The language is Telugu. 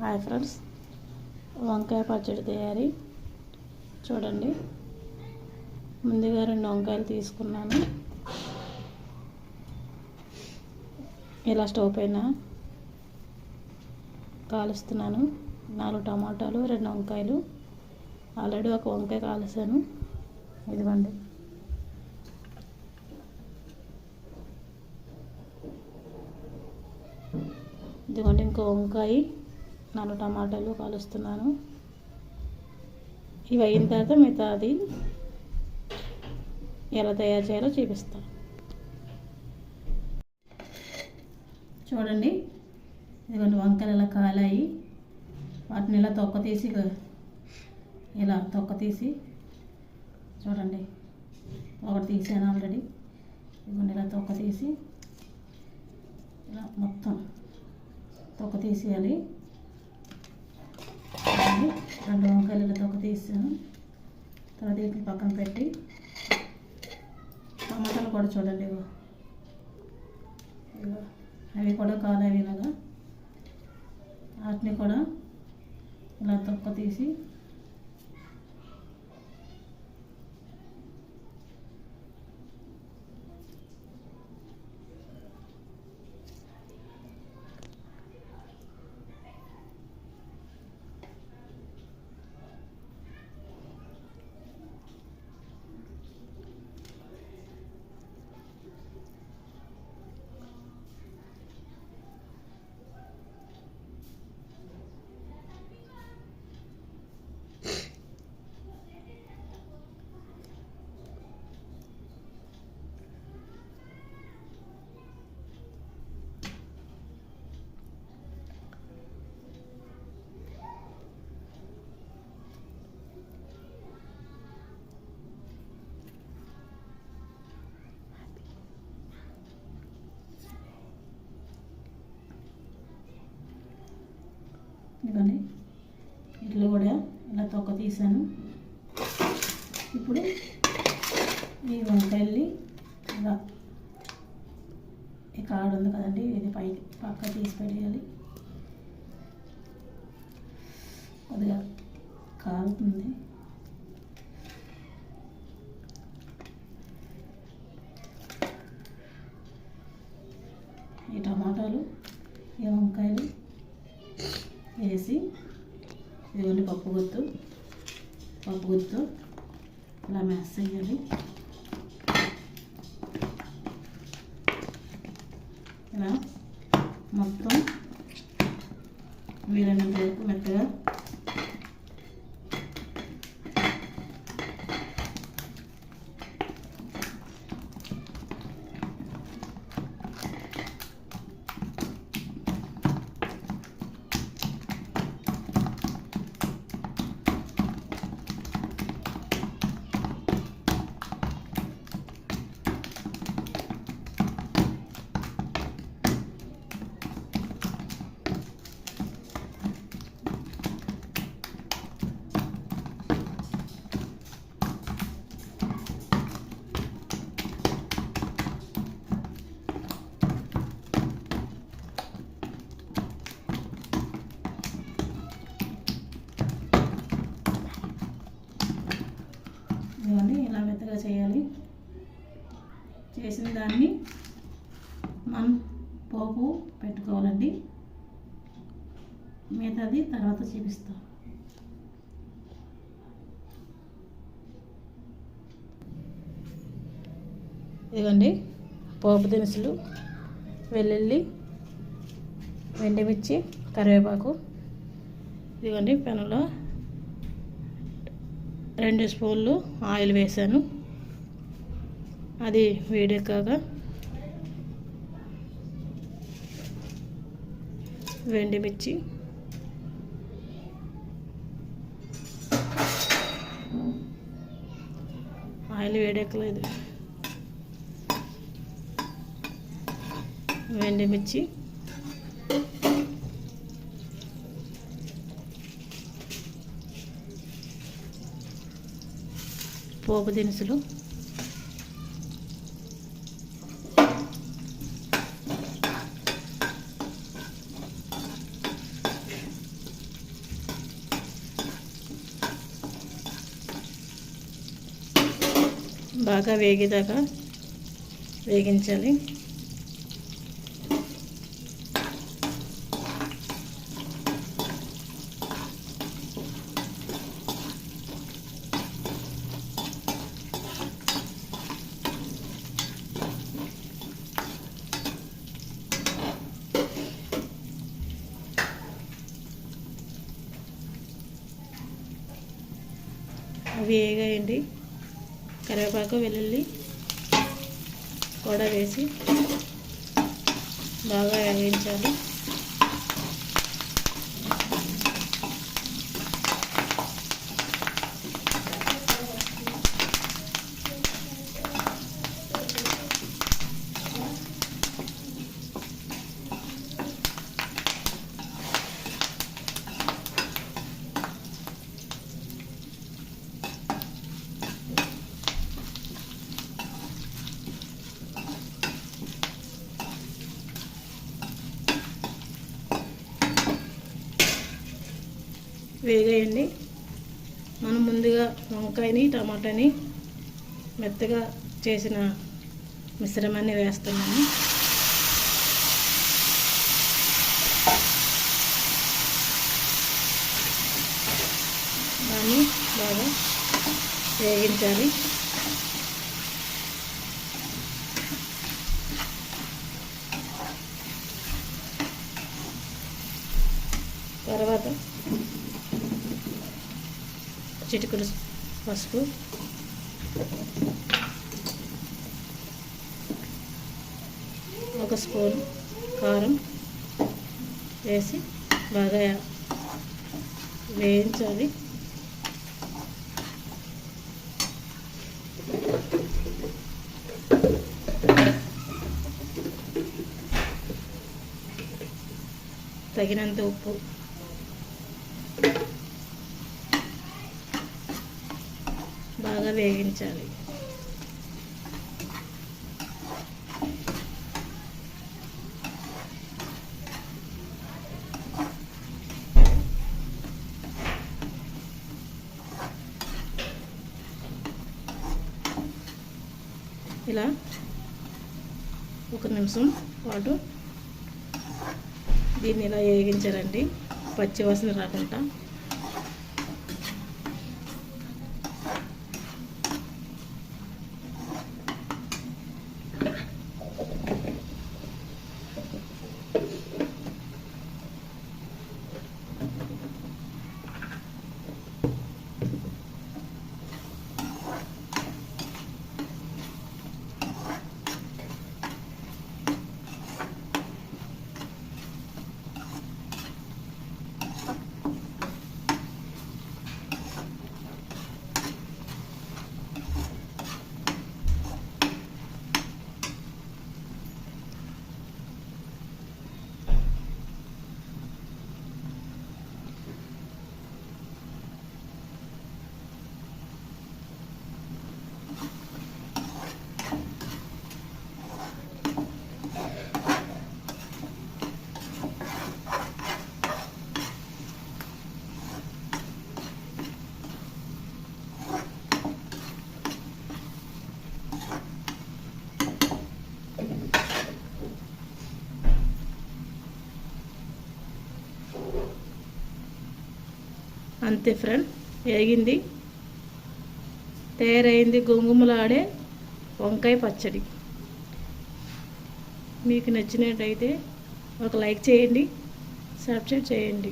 Hi friends. వంకాయ పచ్చడి తయారీ. చూడండి. ముందుగా రెండు వంకాయలు తీసుకున్నాను. ఇలా స్టవ్ పైన కాలుస్తున్నాను. నాలుగు టమాటాలు రెండు వంకాయలు. ఆల్రెడీ ఒక వంకాయ కాలుసాను ఇదిగోండి. ఇదిగోండి ఇంకో వంకాయ. నాలుగు టమాటాలు కాలుస్తున్నాను. ఇవి అయిన తర్వాత మిగతా అది ఎలా తయారు చేయాలో చూపిస్తాను చూడండి. ఇదిగోండి వంకాయలు ఇలా కాలాయి. వాటిని ఇలా తొక్క తీసి ఇలా తొక్క తీసి చూడండి. ఒకటి తీసాను ఆల్రెడీ. ఇదిగోండి ఇలా తొక్క తీసి ఇలా మొత్తం తొక్క తీసేయాలి. చూడండి, రెండు వంకాయలు ఇలా తొక్క తీసాను తర్వాత వీటిని పక్కన పెట్టి టమాటాలు కూడా చూడండి ఇగో. అవి కూడా కాలేవి ఇలాగా వాటిని కూడా ఇలా తొక్క తీసి ఇదిగోండి ఇట్లు కూడా ఇలా తొక్క తీసాను. ఇప్పుడు ఈ వంకాయల్ని ఇలా ఈ కాడు ఉంది కదండి ఇది పై పక్క తీసి పెట్టేయాలి. కొద్దిగా కాలుతుంది ఈ టమాటాలు ఈ వంకాయలు వేసి ఇదిగోండి పప్పు గుత్తు పప్పు గుత్తు ఇలా మెస్ చేయాలి ఇలా మొత్తం వీలైనంత వరకు మెత్తగా ఇదిగోండి ఇలా మెత్తగా చేయాలి. చేసిన దాన్ని మనం పోపు పెట్టుకోవాలండి. మిగతాది తర్వాత చూపిస్తాం. ఇదిగోండి పోపు దినుసులు వెల్లుల్లి వెండిమిర్చి కరివేపాకు. ఇదిగోండి పెనంలో రెండు స్పూన్లు ఆయిల్ వేసాను. అది వేడెక్కాక వెండిమిర్చి ఆయిల్ వేడెక్కలేదు. వెండిమిర్చి పోపు దినుసులు బాగా వేగేదాకా వేగించాలి. అవి వేగాయండి. కరివేపాకు వెల్లుల్లి కూడా వేసి బాగా వేయించాలి. వేగేయండి. మనం ముందుగా వంకాయని టమాటాని మెత్తగా చేసిన మిశ్రమాన్ని వేస్తున్నాము దాన్ని బాగా వేగించాలి. తర్వాత చిటికుడు పసుపు. ఒక స్పూన్ కారం వేసి బాగా వేయించాలి. తగినంత ఉప్పు బాగా వేగించాలి. ఇలా ఒక నిమిషం పాటు దీన్ని ఇలా వేగించారండి పచ్చివాసన రాకుండా. అంతే ఫ్రెండ్ వేగింది తయారైంది గుమగుమలాడే వంకాయ పచ్చడి. మీకు నచ్చినట్టయితే ఒక లైక్ చేయండి సబ్స్క్రైబ్ చేయండి.